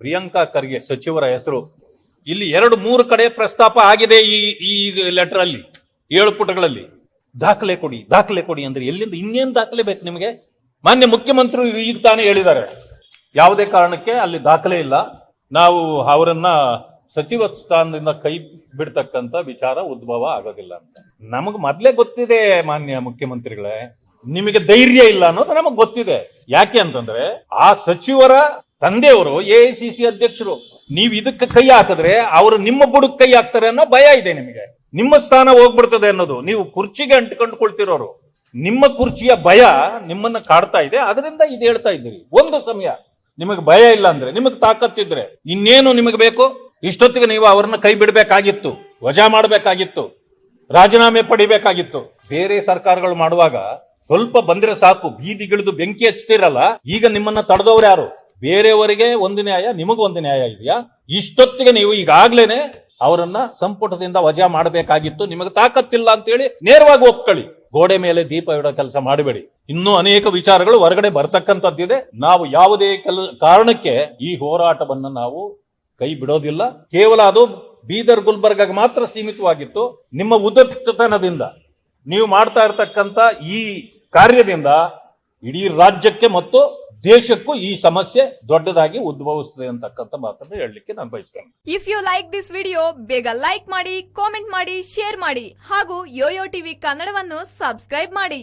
ಪ್ರಿಯಾಂಕಾ ಖರ್ಗೆ ಸಚಿವರ ಹೆಸರು. ಇಲ್ಲಿ ಎರಡು, ಮೂರು ಕಡೆ ಪ್ರಸ್ತಾಪ ಆಗಿದೆ ಈ ಈ ಲೆಟರ್ ಅಲ್ಲಿ, ಏಳು ಪುಟಗಳಲ್ಲಿ. ದಾಖಲೆ ಕೊಡಿ ದಾಖಲೆ ಕೊಡಿ ಅಂದ್ರೆ ಎಲ್ಲಿಂದ, ಇನ್ನೇನ್ ದಾಖಲೆ ಬೇಕು ನಿಮಗೆ? ಮಾನ್ಯ ಮುಖ್ಯಮಂತ್ರಿ ಈಗ ತಾನೇ ಹೇಳಿದ್ದಾರೆ. ಯಾವುದೇ ಕಾರಣಕ್ಕೆ ಅಲ್ಲಿ ದಾಖಲೆ ಇಲ್ಲ. ನಾವು ಅವರನ್ನ ಸಚಿವ ಸ್ಥಾನದಿಂದ ಕೈ ಬಿಡ್ತಕ್ಕಂತ ವಿಚಾರ ಉದ್ಭವ ಆಗೋದಿಲ್ಲ ಅಂತ. ನಮಗ್ ಮೊದಲೇ ಗೊತ್ತಿದೆ ಮಾನ್ಯ ಮುಖ್ಯಮಂತ್ರಿಗಳೇ. ನಿಮಗೆ ಧೈರ್ಯ ಇಲ್ಲ ಅನ್ನೋದು ನಮಗ್ ಗೊತ್ತಿದೆ. ಯಾಕೆ ಅಂತಂದ್ರೆ ಆ ಸಚಿವರ ತಂದೆಯವರು ಎ ಅಧ್ಯಕ್ಷರು, ನೀವು ಇದಕ್ಕೆ ಕೈ ಹಾಕಿದ್ರೆ ಅವರು ನಿಮ್ಮ ಬುಡಕ್ ಕೈ ಹಾಕ್ತಾರೆ ಅನ್ನೋ ಭಯ ಇದೆ ನಿಮಗೆ. ನಿಮ್ಮ ಸ್ಥಾನ ಹೋಗ್ಬಿಡ್ತದೆ ಅನ್ನೋದು. ನೀವು ಕುರ್ಚಿಗೆ ಅಂಟ್ಕೊಂಡ್ಕೊಳ್ತಿರೋರು. ನಿಮ್ಮ ಕುರ್ಚಿಯ ಭಯ ನಿಮ್ಮನ್ನ ಕಾಡ್ತಾ ಇದೆ. ಅದರಿಂದ ಇದು ಹೇಳ್ತಾ ಇದ್ದೀರಿ. ಒಂದು ಸಮಯ ನಿಮಗೆ ಭಯ ಇಲ್ಲ ಅಂದ್ರೆ, ನಿಮಗೆ ತಾಕತ್ತಿದ್ರೆ ಇನ್ನೇನು ನಿಮಗೆ ಬೇಕು? ಇಷ್ಟೊತ್ತಿಗೆ ನೀವು ಅವ್ರನ್ನ ಕೈ ಬಿಡಬೇಕಾಗಿತ್ತು, ವಜಾ ಮಾಡಬೇಕಾಗಿತ್ತು, ರಾಜೀನಾಮೆ ಪಡಿಬೇಕಾಗಿತ್ತು. ಬೇರೆ ಸರ್ಕಾರಗಳು ಮಾಡುವಾಗ ಸ್ವಲ್ಪ ಬಂದ್ರೆ ಸಾಕು, ಬೀದಿಗಿಳಿದು ಬೆಂಕಿ ಹಚ್ತಿರಲ್ಲ, ಈಗ ನಿಮ್ಮನ್ನ ತಡೆದವ್ರು ಯಾರು? ಬೇರೆಯವರಿಗೆ ಒಂದು ನ್ಯಾಯ, ನಿಮಗೂ ಒಂದು ನ್ಯಾಯ ಇದೆಯಾ? ಇಷ್ಟೊತ್ತಿಗೆ ನೀವು ಈಗಾಗ್ಲೇನೆ ಅವರನ್ನ ಸಂಪುಟದಿಂದ ವಜಾ ಮಾಡಬೇಕಾಗಿತ್ತು. ನಿಮಗೆ ತಾಕತ್ತಿಲ್ಲ ಅಂತೇಳಿ ನೇರವಾಗಿ ಒಪ್ಕೊಳ್ಳಿ. ಗೋಡೆ ಮೇಲೆ ದೀಪ ಇಡೋ ಕೆಲಸ ಮಾಡಬೇಡಿ. ಇನ್ನೂ ಅನೇಕ ವಿಚಾರಗಳು ಹೊರಗಡೆ ಬರ್ತಕ್ಕಂಥದ್ದಿದೆ. ನಾವು ಯಾವುದೇ ಕೆಲ, ಕಾರಣಕ್ಕೆ ಈ ಹೋರಾಟವನ್ನು ನಾವು ಕೈ ಬಿಡೋದಿಲ್ಲ. ಕೇವಲ ಅದು ಬೀದರ್ ಗುಲ್ಬರ್ಗಾಗ ಮಾತ್ರ ಸೀಮಿತವಾಗಿತ್ತು. ನಿಮ್ಮ ಉದತ್ತತನದಿಂದ ನೀವು ಮಾಡ್ತಾ ಇರತಕ್ಕಂಥ ಈ ಕಾರ್ಯದಿಂದ ಇಡೀ ರಾಜ್ಯಕ್ಕೆ ಮತ್ತು ದೇಶಕ್ಕೂ ಈ ಸಮಸ್ಯೆ ದೊಡ್ಡದಾಗಿ ಉದ್ಭವಿಸ್ತದೆ ಅಂತಕ್ಕಂಥ ಮಾತನ್ನು ಹೇಳಲಿಕ್ಕೆ ನಾನು ಬಯಸ್ತೇನೆ. If you like this video ಬೇಗ ಲೈಕ್ ಮಾಡಿ ಕಾಮೆಂಟ್ ಮಾಡಿ ಶೇರ್ ಮಾಡಿ ಹಾಗೂ ಯೋಯೋ ಟಿವಿ ಕನ್ನಡವನ್ನು ಸಬ್ಸ್ಕ್ರೈಬ್ ಮಾಡಿ.